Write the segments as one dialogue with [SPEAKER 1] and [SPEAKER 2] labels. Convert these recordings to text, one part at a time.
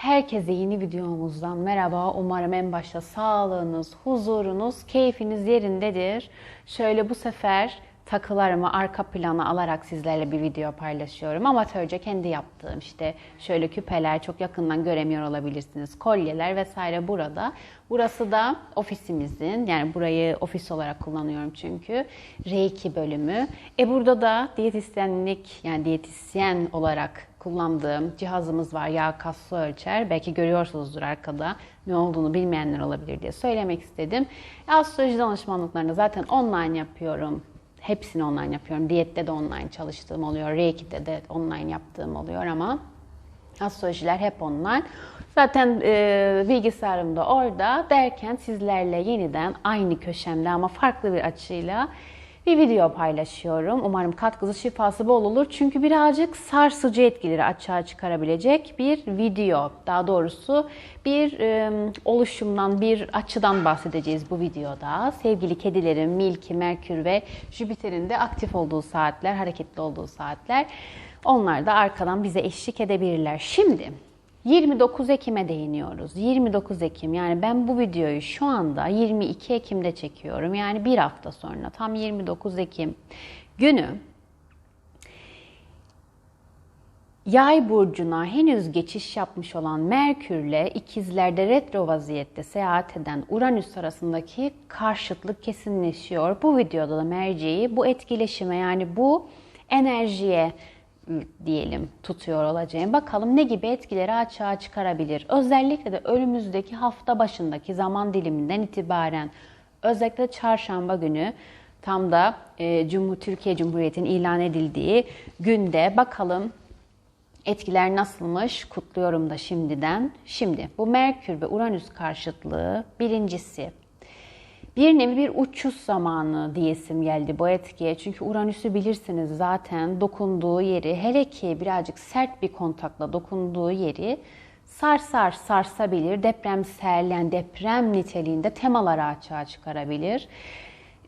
[SPEAKER 1] Herkese yeni videomuzdan merhaba. Umarım en başta sağlığınız, huzurunuz, keyfiniz yerindedir. Şöyle bu sefer takılarımı arka plana alarak sizlerle bir video paylaşıyorum. Amatörce kendi yaptığım işte şöyle küpeler çok yakından göremiyor olabilirsiniz. Kolyeler vesaire burada. Burası da ofisimizin yani burayı ofis olarak kullanıyorum çünkü. Reiki bölümü. E burada da diyetisyenlik yani diyetisyen olarak kullandığım cihazımız var. Yağ kas ölçer. Belki görüyorsunuzdur arkada. Ne olduğunu bilmeyenler olabilir diye söylemek istedim. Astroloji danışmanlıklarını zaten online yapıyorum. Hepsini online yapıyorum. Diyette de online çalıştığım oluyor. Reiki'de de online yaptığım oluyor ama astrolojiler hep online. Zaten e, bilgisayarım da orada derken sizlerle yeniden aynı köşemde ama farklı bir açıyla bir video paylaşıyorum. Umarım katkısı şifası bol olur. Çünkü birazcık sarsıcı etkileri açığa çıkarabilecek bir video. Daha doğrusu bir e, oluşumdan, bir açıdan bahsedeceğiz bu videoda. Sevgili kedilerim Milky, Merkür ve Jüpiter'in de aktif olduğu saatler, hareketli olduğu saatler. Onlar da arkadan bize eşlik edebilirler. Şimdi 29 Ekim'e değiniyoruz. 29 Ekim yani ben bu videoyu şu anda 22 Ekim'de çekiyorum. Yani bir hafta sonra tam 29 Ekim günü Yay burcuna henüz geçiş yapmış olan Merkürle ikizlerde retro vaziyette seyahat eden Uranüs arasındaki karşıtlık kesinleşiyor. Bu videoda da merceği bu etkileşime yani bu enerjiye diyelim tutuyor olacağım. Bakalım ne gibi etkileri açığa çıkarabilir. Özellikle de önümüzdeki hafta başındaki zaman diliminden itibaren özellikle çarşamba günü tam da e, Cumhur Türkiye Cumhuriyeti'nin ilan edildiği günde bakalım etkiler nasılmış kutluyorum da şimdiden. Şimdi bu Merkür ve Uranüs karşıtlığı birincisi bir nevi bir uçuş zamanı diyesim geldi bu etkiye. Çünkü Uranüs'ü bilirsiniz zaten dokunduğu yeri hele ki birazcık sert bir kontakla dokunduğu yeri sarsar sarsabilir. Depremsel yani deprem niteliğinde temaları açığa çıkarabilir.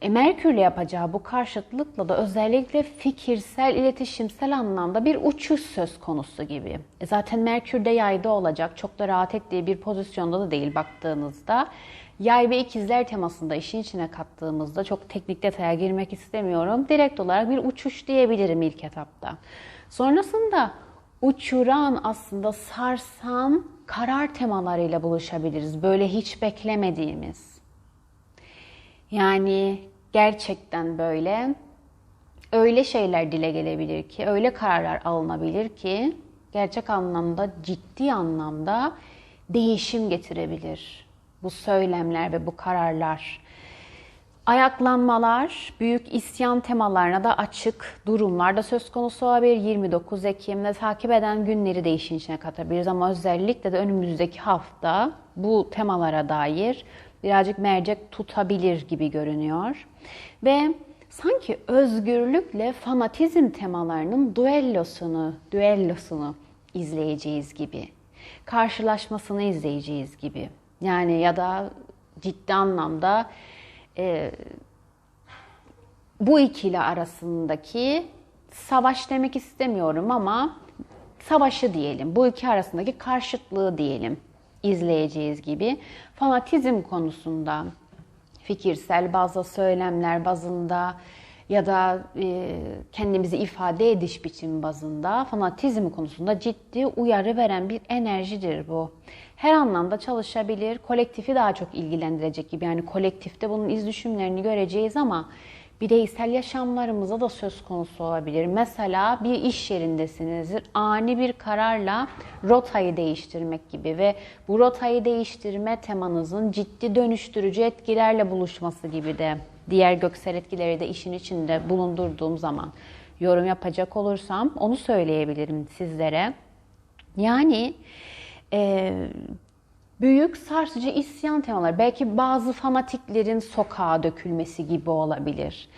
[SPEAKER 1] E, Merkür'le yapacağı bu karşıtlıkla da özellikle fikirsel, iletişimsel anlamda bir uçuş söz konusu gibi. E, zaten Merkür de yayda olacak. Çok da rahat ettiği bir pozisyonda da değil baktığınızda. Yay ve ikizler temasında işin içine kattığımızda çok teknik detaya girmek istemiyorum. Direkt olarak bir uçuş diyebilirim ilk etapta. Sonrasında uçuran aslında sarsan karar temalarıyla buluşabiliriz. Böyle hiç beklemediğimiz. Yani gerçekten böyle öyle şeyler dile gelebilir ki, öyle kararlar alınabilir ki gerçek anlamda, ciddi anlamda değişim getirebilir bu söylemler ve bu kararlar. Ayaklanmalar, büyük isyan temalarına da açık durumlar da söz konusu olabilir. 29 Ekim'de takip eden günleri de işin içine katabiliriz ama özellikle de önümüzdeki hafta bu temalara dair birazcık mercek tutabilir gibi görünüyor. Ve sanki özgürlükle fanatizm temalarının duellosunu, düellosunu izleyeceğiz gibi. Karşılaşmasını izleyeceğiz gibi. Yani ya da ciddi anlamda e, bu ikili arasındaki savaş demek istemiyorum ama savaşı diyelim. Bu iki arasındaki karşıtlığı diyelim izleyeceğiz gibi. Fanatizm konusunda fikirsel bazı söylemler bazında ya da e, kendimizi ifade ediş biçimi bazında fanatizm konusunda ciddi uyarı veren bir enerjidir bu. Her anlamda çalışabilir, kolektifi daha çok ilgilendirecek gibi. Yani kolektifte bunun iz düşümlerini göreceğiz ama bireysel yaşamlarımıza da söz konusu olabilir. Mesela bir iş yerindesinizdir. Ani bir kararla rotayı değiştirmek gibi ve bu rotayı değiştirme temanızın ciddi dönüştürücü etkilerle buluşması gibi de diğer göksel etkileri de işin içinde bulundurduğum zaman yorum yapacak olursam onu söyleyebilirim sizlere. Yani e, büyük sarsıcı isyan temaları. Belki bazı fanatiklerin sokağa dökülmesi gibi olabilir.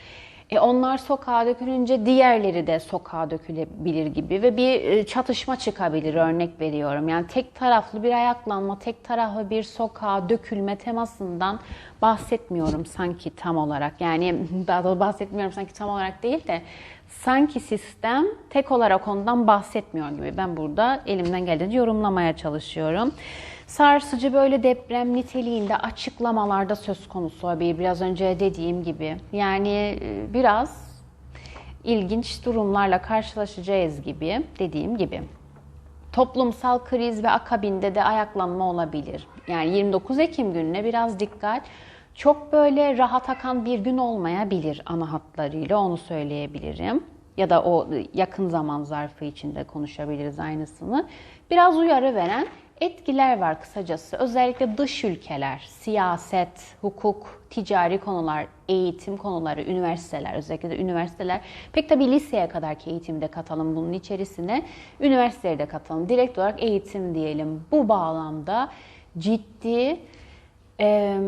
[SPEAKER 1] E onlar sokağa dökülünce diğerleri de sokağa dökülebilir gibi ve bir e, çatışma çıkabilir örnek veriyorum. Yani tek taraflı bir ayaklanma, tek taraflı bir sokağa dökülme temasından bahsetmiyorum sanki tam olarak. Yani daha da bahsetmiyorum sanki tam olarak değil de Sanki sistem tek olarak ondan bahsetmiyor gibi. Ben burada elimden geldiğince yorumlamaya çalışıyorum. Sarsıcı böyle deprem niteliğinde açıklamalarda söz konusu olabilir. Biraz önce dediğim gibi. Yani e, biraz ilginç durumlarla karşılaşacağız gibi dediğim gibi. Toplumsal kriz ve akabinde de ayaklanma olabilir. Yani 29 Ekim gününe biraz dikkat. Çok böyle rahat akan bir gün olmayabilir ana hatlarıyla onu söyleyebilirim. Ya da o yakın zaman zarfı içinde konuşabiliriz aynısını. Biraz uyarı veren etkiler var kısacası. Özellikle dış ülkeler, siyaset, hukuk, ticari konular, eğitim konuları, üniversiteler, özellikle de üniversiteler. Pek tabii liseye kadarki eğitimi de katalım bunun içerisine. Üniversiteleri de katalım. Direkt olarak eğitim diyelim. Bu bağlamda ciddi e,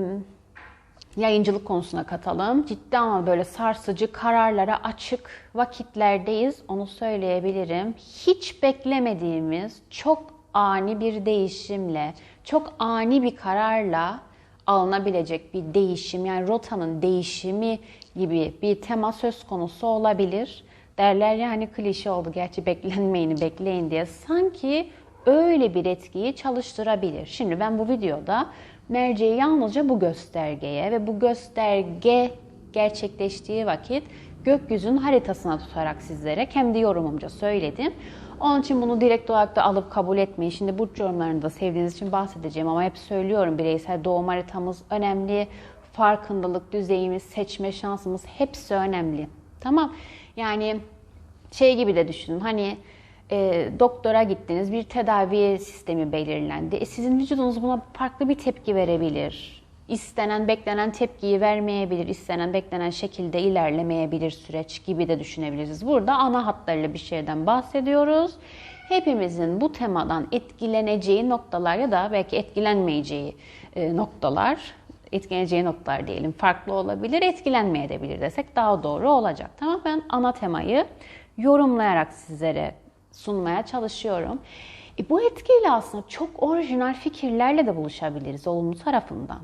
[SPEAKER 1] yayıncılık konusuna katalım. Ciddi ama böyle sarsıcı kararlara açık vakitlerdeyiz. Onu söyleyebilirim. Hiç beklemediğimiz çok ani bir değişimle, çok ani bir kararla alınabilecek bir değişim yani rotanın değişimi gibi bir tema söz konusu olabilir. Derler ya hani klişe oldu gerçi beklenmeyeni bekleyin diye. Sanki öyle bir etkiyi çalıştırabilir. Şimdi ben bu videoda merceği yalnızca bu göstergeye ve bu gösterge gerçekleştiği vakit gökyüzünün haritasına tutarak sizlere kendi yorumumca söyledim. Onun için bunu direkt olarak da alıp kabul etmeyin. Şimdi burç yorumlarını da sevdiğiniz için bahsedeceğim ama hep söylüyorum bireysel doğum haritamız önemli. Farkındalık düzeyimiz, seçme şansımız hepsi önemli. Tamam. Yani şey gibi de düşünün. Hani e, doktora gittiniz, bir tedavi sistemi belirlendi. E, sizin vücudunuz buna farklı bir tepki verebilir. İstenen, beklenen tepkiyi vermeyebilir, istenen, beklenen şekilde ilerlemeyebilir süreç gibi de düşünebiliriz. Burada ana hatlarıyla bir şeyden bahsediyoruz. Hepimizin bu temadan etkileneceği noktalar ya da belki etkilenmeyeceği e, noktalar, etkileneceği noktalar diyelim farklı olabilir, etkilenmeyebilir desek daha doğru olacak. Tamam ben ana temayı yorumlayarak sizlere sunmaya çalışıyorum. E bu etkiyle aslında çok orijinal fikirlerle de buluşabiliriz olumlu tarafından.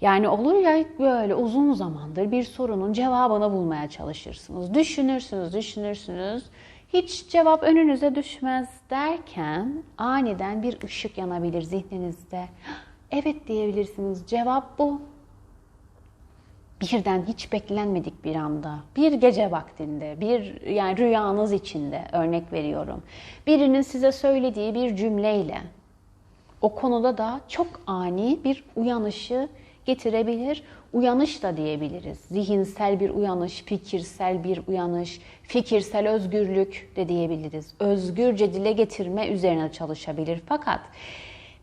[SPEAKER 1] Yani olur ya böyle uzun zamandır bir sorunun cevabını bulmaya çalışırsınız. Düşünürsünüz, düşünürsünüz. Hiç cevap önünüze düşmez derken aniden bir ışık yanabilir zihninizde. Evet diyebilirsiniz. Cevap bu birden hiç beklenmedik bir anda, bir gece vaktinde, bir yani rüyanız içinde örnek veriyorum. Birinin size söylediği bir cümleyle o konuda da çok ani bir uyanışı getirebilir. Uyanış da diyebiliriz. Zihinsel bir uyanış, fikirsel bir uyanış, fikirsel özgürlük de diyebiliriz. Özgürce dile getirme üzerine çalışabilir. Fakat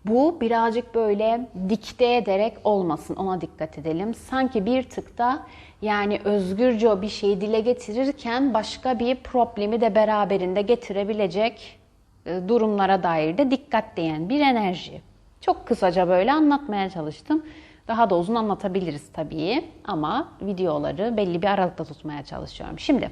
[SPEAKER 1] bu birazcık böyle dikte ederek olmasın ona dikkat edelim. Sanki bir tıkta yani özgürce bir şeyi dile getirirken başka bir problemi de beraberinde getirebilecek e, durumlara dair de dikkat diyen bir enerji. Çok kısaca böyle anlatmaya çalıştım. Daha da uzun anlatabiliriz tabii ama videoları belli bir aralıkta tutmaya çalışıyorum. Şimdi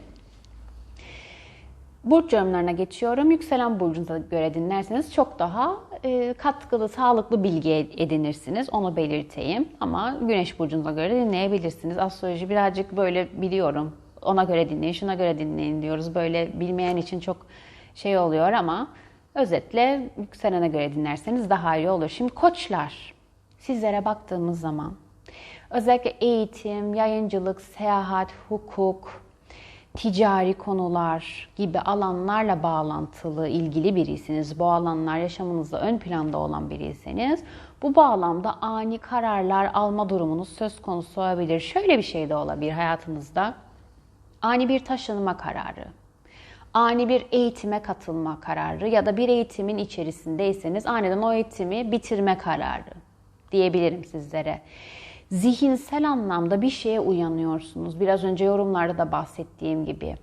[SPEAKER 1] Burç yorumlarına geçiyorum. Yükselen burcunuza göre dinlerseniz çok daha e, katkılı, sağlıklı bilgi edinirsiniz. Onu belirteyim. Ama Güneş burcunuza göre dinleyebilirsiniz. Astroloji birazcık böyle biliyorum. Ona göre dinleyin, şuna göre dinleyin diyoruz. Böyle bilmeyen için çok şey oluyor ama özetle yükselene göre dinlerseniz daha iyi olur. Şimdi koçlar sizlere baktığımız zaman özellikle eğitim, yayıncılık, seyahat, hukuk, ticari konular gibi alanlarla bağlantılı, ilgili biriyseniz, bu alanlar yaşamınızda ön planda olan biriyseniz, bu bağlamda ani kararlar alma durumunuz söz konusu olabilir. Şöyle bir şey de olabilir hayatınızda. Ani bir taşınma kararı, ani bir eğitime katılma kararı ya da bir eğitimin içerisindeyseniz aniden o eğitimi bitirme kararı diyebilirim sizlere zihinsel anlamda bir şeye uyanıyorsunuz. Biraz önce yorumlarda da bahsettiğim gibi.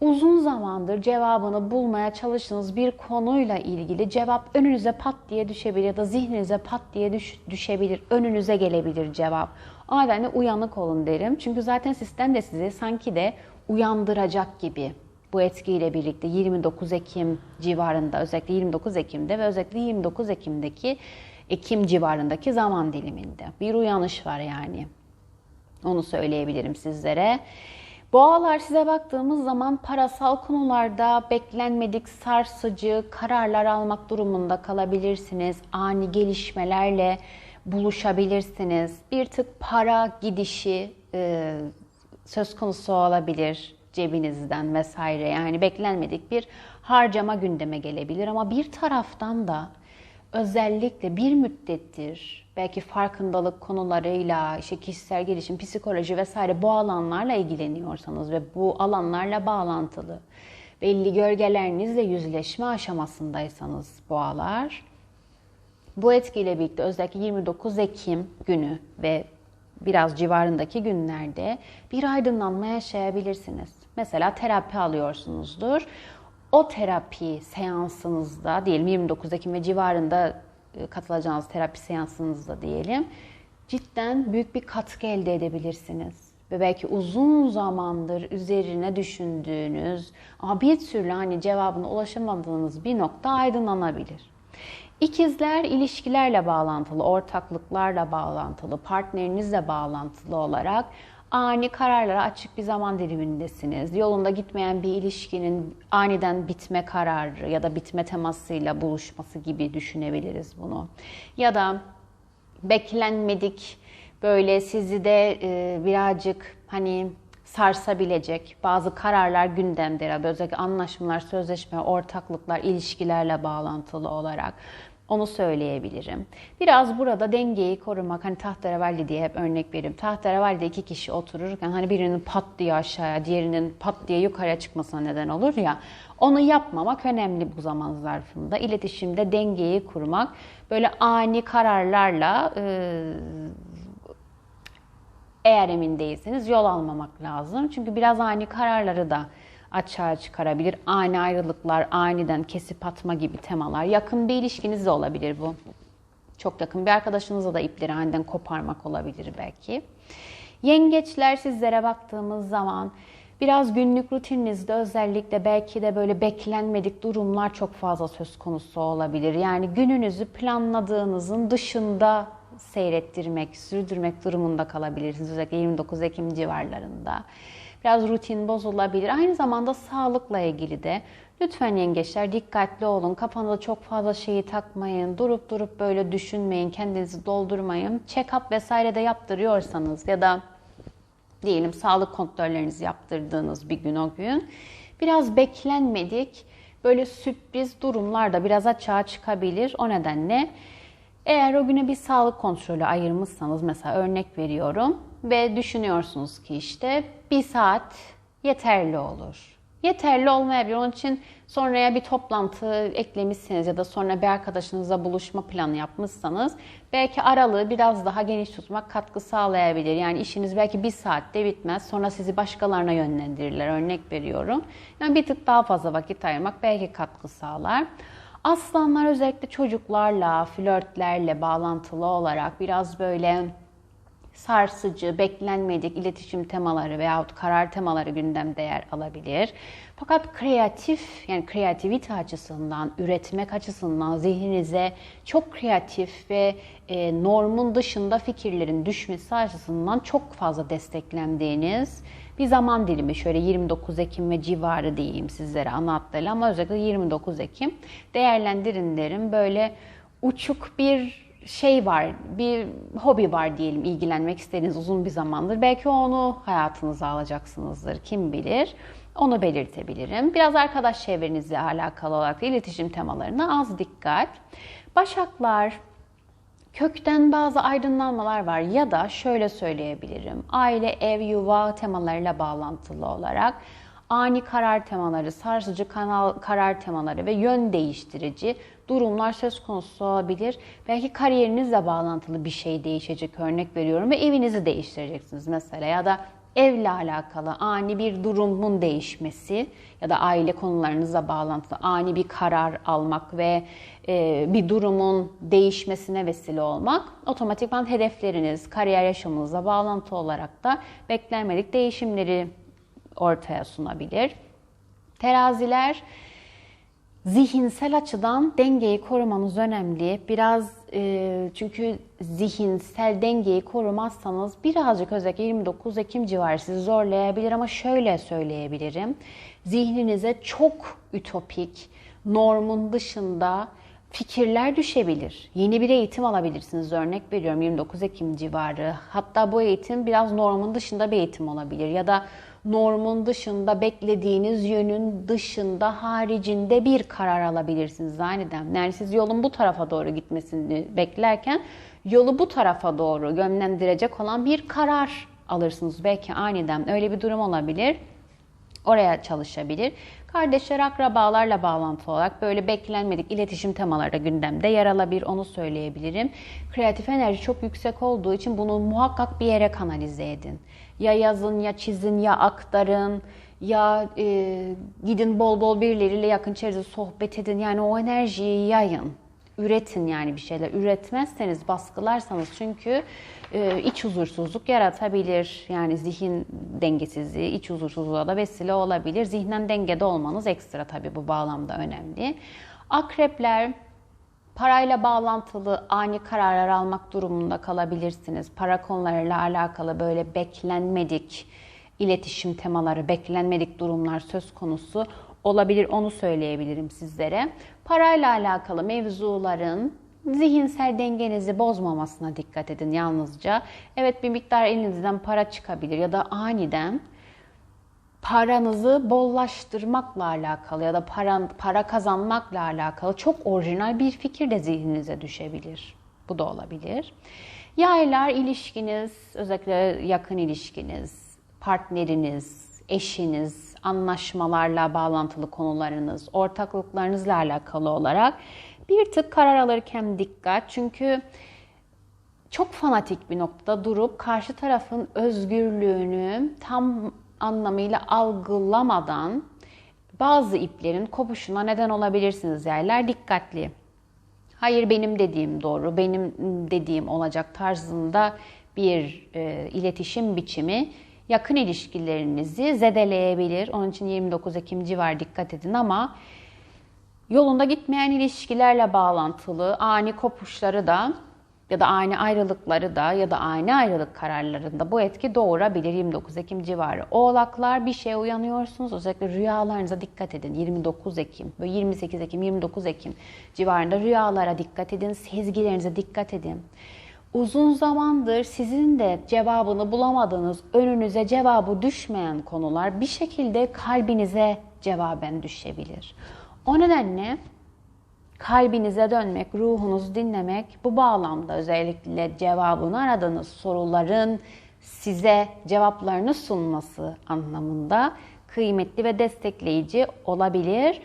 [SPEAKER 1] Uzun zamandır cevabını bulmaya çalıştığınız bir konuyla ilgili cevap önünüze pat diye düşebilir ya da zihninize pat diye düş, düşebilir, önünüze gelebilir cevap. O nedenle uyanık olun derim. Çünkü zaten sistem de sizi sanki de uyandıracak gibi bu etkiyle birlikte 29 Ekim civarında özellikle 29 Ekim'de ve özellikle 29 Ekim'deki Ekim civarındaki zaman diliminde. Bir uyanış var yani. Onu söyleyebilirim sizlere. Boğalar size baktığımız zaman parasal konularda beklenmedik sarsıcı kararlar almak durumunda kalabilirsiniz. Ani gelişmelerle buluşabilirsiniz. Bir tık para gidişi e, söz konusu olabilir cebinizden vesaire. Yani beklenmedik bir harcama gündeme gelebilir ama bir taraftan da özellikle bir müddettir belki farkındalık konularıyla, işte kişisel gelişim, psikoloji vesaire bu alanlarla ilgileniyorsanız ve bu alanlarla bağlantılı belli gölgelerinizle yüzleşme aşamasındaysanız boğalar bu etkiyle birlikte özellikle 29 Ekim günü ve biraz civarındaki günlerde bir aydınlanma yaşayabilirsiniz. Mesela terapi alıyorsunuzdur. O terapi seansınızda diyelim 29 Ekim ve civarında e, katılacağınız terapi seansınızda diyelim cidden büyük bir katkı elde edebilirsiniz. Ve belki uzun zamandır üzerine düşündüğünüz ama bir türlü hani cevabına ulaşamadığınız bir nokta aydınlanabilir. İkizler ilişkilerle bağlantılı, ortaklıklarla bağlantılı, partnerinizle bağlantılı olarak ani kararlara açık bir zaman dilimindesiniz. Yolunda gitmeyen bir ilişkinin aniden bitme kararı ya da bitme temasıyla buluşması gibi düşünebiliriz bunu. Ya da beklenmedik böyle sizi de e, birazcık hani sarsabilecek bazı kararlar gündemde. Özellikle anlaşmalar, sözleşme, ortaklıklar, ilişkilerle bağlantılı olarak. Onu söyleyebilirim. Biraz burada dengeyi korumak, hani tahterevalli diye hep örnek veririm. Tahterevalli'de iki kişi otururken hani birinin pat diye aşağıya, diğerinin pat diye yukarıya çıkmasına neden olur ya. Onu yapmamak önemli bu zaman zarfında. İletişimde dengeyi kurmak, böyle ani kararlarla e, eğer emin değilseniz yol almamak lazım. Çünkü biraz ani kararları da açığa çıkarabilir. Ani ayrılıklar, aniden kesip atma gibi temalar. Yakın bir ilişkiniz de olabilir bu. Çok yakın bir arkadaşınızla da ipleri aniden koparmak olabilir belki. Yengeçler sizlere baktığımız zaman biraz günlük rutininizde özellikle belki de böyle beklenmedik durumlar çok fazla söz konusu olabilir. Yani gününüzü planladığınızın dışında seyrettirmek, sürdürmek durumunda kalabilirsiniz. Özellikle 29 Ekim civarlarında. Biraz rutin bozulabilir. Aynı zamanda sağlıkla ilgili de lütfen yengeçler dikkatli olun. Kafanıza çok fazla şeyi takmayın. Durup durup böyle düşünmeyin. Kendinizi doldurmayın. Check-up vesaire de yaptırıyorsanız ya da diyelim sağlık kontrollerinizi yaptırdığınız bir gün o gün biraz beklenmedik böyle sürpriz durumlar da biraz açığa çıkabilir. O nedenle eğer o güne bir sağlık kontrolü ayırmışsanız mesela örnek veriyorum ve düşünüyorsunuz ki işte bir saat yeterli olur. Yeterli olmayabilir. Onun için sonraya bir toplantı eklemişsiniz ya da sonra bir arkadaşınızla buluşma planı yapmışsanız belki aralığı biraz daha geniş tutmak katkı sağlayabilir. Yani işiniz belki bir saatte bitmez. Sonra sizi başkalarına yönlendirirler. Örnek veriyorum. Yani bir tık daha fazla vakit ayırmak belki katkı sağlar. Aslanlar özellikle çocuklarla, flörtlerle bağlantılı olarak biraz böyle sarsıcı, beklenmedik iletişim temaları veyahut karar temaları gündemde yer alabilir. Fakat kreatif yani kreativite açısından, üretmek açısından zihninize çok kreatif ve e, normun dışında fikirlerin düşmesi açısından çok fazla desteklendiğiniz bir zaman dilimi. Şöyle 29 Ekim ve civarı diyeyim sizlere ana hatlarıyla ama özellikle 29 Ekim değerlendirin derim. Böyle uçuk bir şey var, bir hobi var diyelim ilgilenmek istediğiniz uzun bir zamandır. Belki onu hayatınıza alacaksınızdır, kim bilir. Onu belirtebilirim. Biraz arkadaş çevrenizle alakalı olarak iletişim temalarına az dikkat. Başaklar, kökten bazı aydınlanmalar var ya da şöyle söyleyebilirim. Aile, ev, yuva temalarıyla bağlantılı olarak ani karar temaları, sarsıcı kanal karar temaları ve yön değiştirici durumlar söz konusu olabilir. Belki kariyerinizle bağlantılı bir şey değişecek örnek veriyorum ve evinizi değiştireceksiniz mesela ya da evle alakalı ani bir durumun değişmesi ya da aile konularınızla bağlantılı ani bir karar almak ve e, bir durumun değişmesine vesile olmak otomatikman hedefleriniz, kariyer yaşamınızla bağlantı olarak da beklenmedik değişimleri ortaya sunabilir. Teraziler Zihinsel açıdan dengeyi korumanız önemli. Biraz e, çünkü zihinsel dengeyi korumazsanız birazcık özellikle 29 Ekim civarı sizi zorlayabilir ama şöyle söyleyebilirim. Zihninize çok ütopik, normun dışında fikirler düşebilir. Yeni bir eğitim alabilirsiniz. Örnek veriyorum 29 Ekim civarı. Hatta bu eğitim biraz normun dışında bir eğitim olabilir. Ya da normun dışında beklediğiniz yönün dışında haricinde bir karar alabilirsiniz aniden. Yani siz yolun bu tarafa doğru gitmesini beklerken yolu bu tarafa doğru yönlendirecek olan bir karar alırsınız. Belki aniden öyle bir durum olabilir. Oraya çalışabilir. Kardeşler, akrabalarla bağlantılı olarak böyle beklenmedik iletişim temaları da gündemde yer alabilir. Onu söyleyebilirim. Kreatif enerji çok yüksek olduğu için bunu muhakkak bir yere kanalize edin. Ya yazın, ya çizin, ya aktarın, ya e, gidin bol bol birileriyle yakın çevrede sohbet edin. Yani o enerjiyi yayın üretin yani bir şeyler. Üretmezseniz, baskılarsanız çünkü e, iç huzursuzluk yaratabilir. Yani zihin dengesizliği, iç huzursuzluğa da vesile olabilir. Zihnen dengede olmanız ekstra tabii bu bağlamda önemli. Akrepler parayla bağlantılı ani kararlar almak durumunda kalabilirsiniz. Para konularıyla alakalı böyle beklenmedik iletişim temaları, beklenmedik durumlar söz konusu olabilir onu söyleyebilirim sizlere. Parayla alakalı mevzuların zihinsel dengenizi bozmamasına dikkat edin yalnızca. Evet bir miktar elinizden para çıkabilir ya da aniden paranızı bollaştırmakla alakalı ya da para, para kazanmakla alakalı çok orijinal bir fikir de zihninize düşebilir. Bu da olabilir. Yaylar ilişkiniz, özellikle yakın ilişkiniz, partneriniz, eşiniz, anlaşmalarla bağlantılı konularınız, ortaklıklarınızla alakalı olarak bir tık karar alırken dikkat. Çünkü çok fanatik bir noktada durup karşı tarafın özgürlüğünü tam anlamıyla algılamadan bazı iplerin kopuşuna neden olabilirsiniz yerler dikkatli. Hayır benim dediğim doğru, benim dediğim olacak tarzında bir e, iletişim biçimi yakın ilişkilerinizi zedeleyebilir. Onun için 29 Ekim civar dikkat edin ama yolunda gitmeyen ilişkilerle bağlantılı ani kopuşları da ya da ani ayrılıkları da ya da ani ayrılık kararlarında bu etki doğurabilir 29 Ekim civarı. Oğlaklar bir şeye uyanıyorsunuz. Özellikle rüyalarınıza dikkat edin. 29 Ekim, böyle 28 Ekim, 29 Ekim civarında rüyalara dikkat edin. Sezgilerinize dikkat edin uzun zamandır sizin de cevabını bulamadığınız, önünüze cevabı düşmeyen konular bir şekilde kalbinize cevaben düşebilir. O nedenle kalbinize dönmek, ruhunuzu dinlemek bu bağlamda özellikle cevabını aradığınız soruların size cevaplarını sunması anlamında kıymetli ve destekleyici olabilir.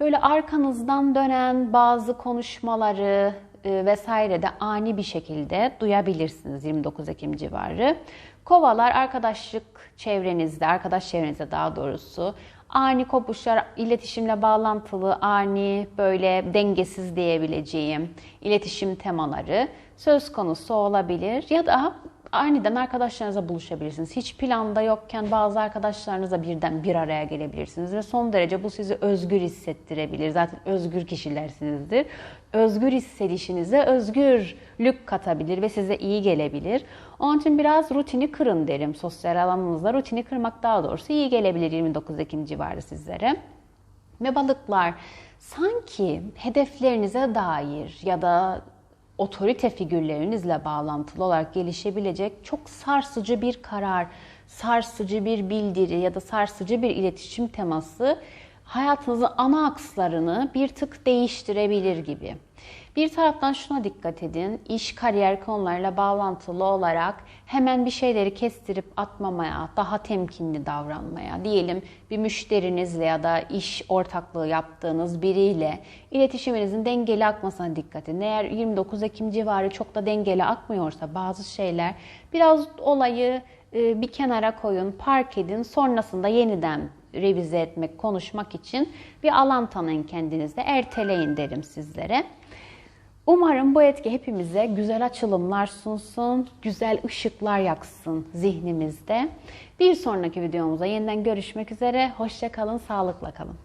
[SPEAKER 1] Böyle arkanızdan dönen bazı konuşmaları, vesaire de ani bir şekilde duyabilirsiniz 29 Ekim civarı. Kovalar arkadaşlık çevrenizde, arkadaş çevrenizde daha doğrusu ani kopuşlar, iletişimle bağlantılı, ani böyle dengesiz diyebileceğim iletişim temaları söz konusu olabilir. Ya da aniden arkadaşlarınızla buluşabilirsiniz. Hiç planda yokken bazı arkadaşlarınızla birden bir araya gelebilirsiniz ve son derece bu sizi özgür hissettirebilir. Zaten özgür kişilersinizdir. Özgür hissedişinize özgürlük katabilir ve size iyi gelebilir. Onun için biraz rutini kırın derim. Sosyal alanınızda rutini kırmak daha doğrusu iyi gelebilir 29 Ekim civarı sizlere. Ve balıklar sanki hedeflerinize dair ya da otorite figürlerinizle bağlantılı olarak gelişebilecek çok sarsıcı bir karar, sarsıcı bir bildiri ya da sarsıcı bir iletişim teması hayatınızın ana akslarını bir tık değiştirebilir gibi. Bir taraftan şuna dikkat edin. İş, kariyer konularıyla bağlantılı olarak hemen bir şeyleri kestirip atmamaya, daha temkinli davranmaya, diyelim bir müşterinizle ya da iş ortaklığı yaptığınız biriyle iletişiminizin dengeli akmasına dikkat edin. Eğer 29 Ekim civarı çok da dengeli akmıyorsa bazı şeyler biraz olayı e, bir kenara koyun, park edin. Sonrasında yeniden revize etmek, konuşmak için bir alan tanıyın kendinizde. Erteleyin derim sizlere. Umarım bu etki hepimize güzel açılımlar sunsun, güzel ışıklar yaksın zihnimizde. Bir sonraki videomuzda yeniden görüşmek üzere. Hoşçakalın, sağlıkla kalın.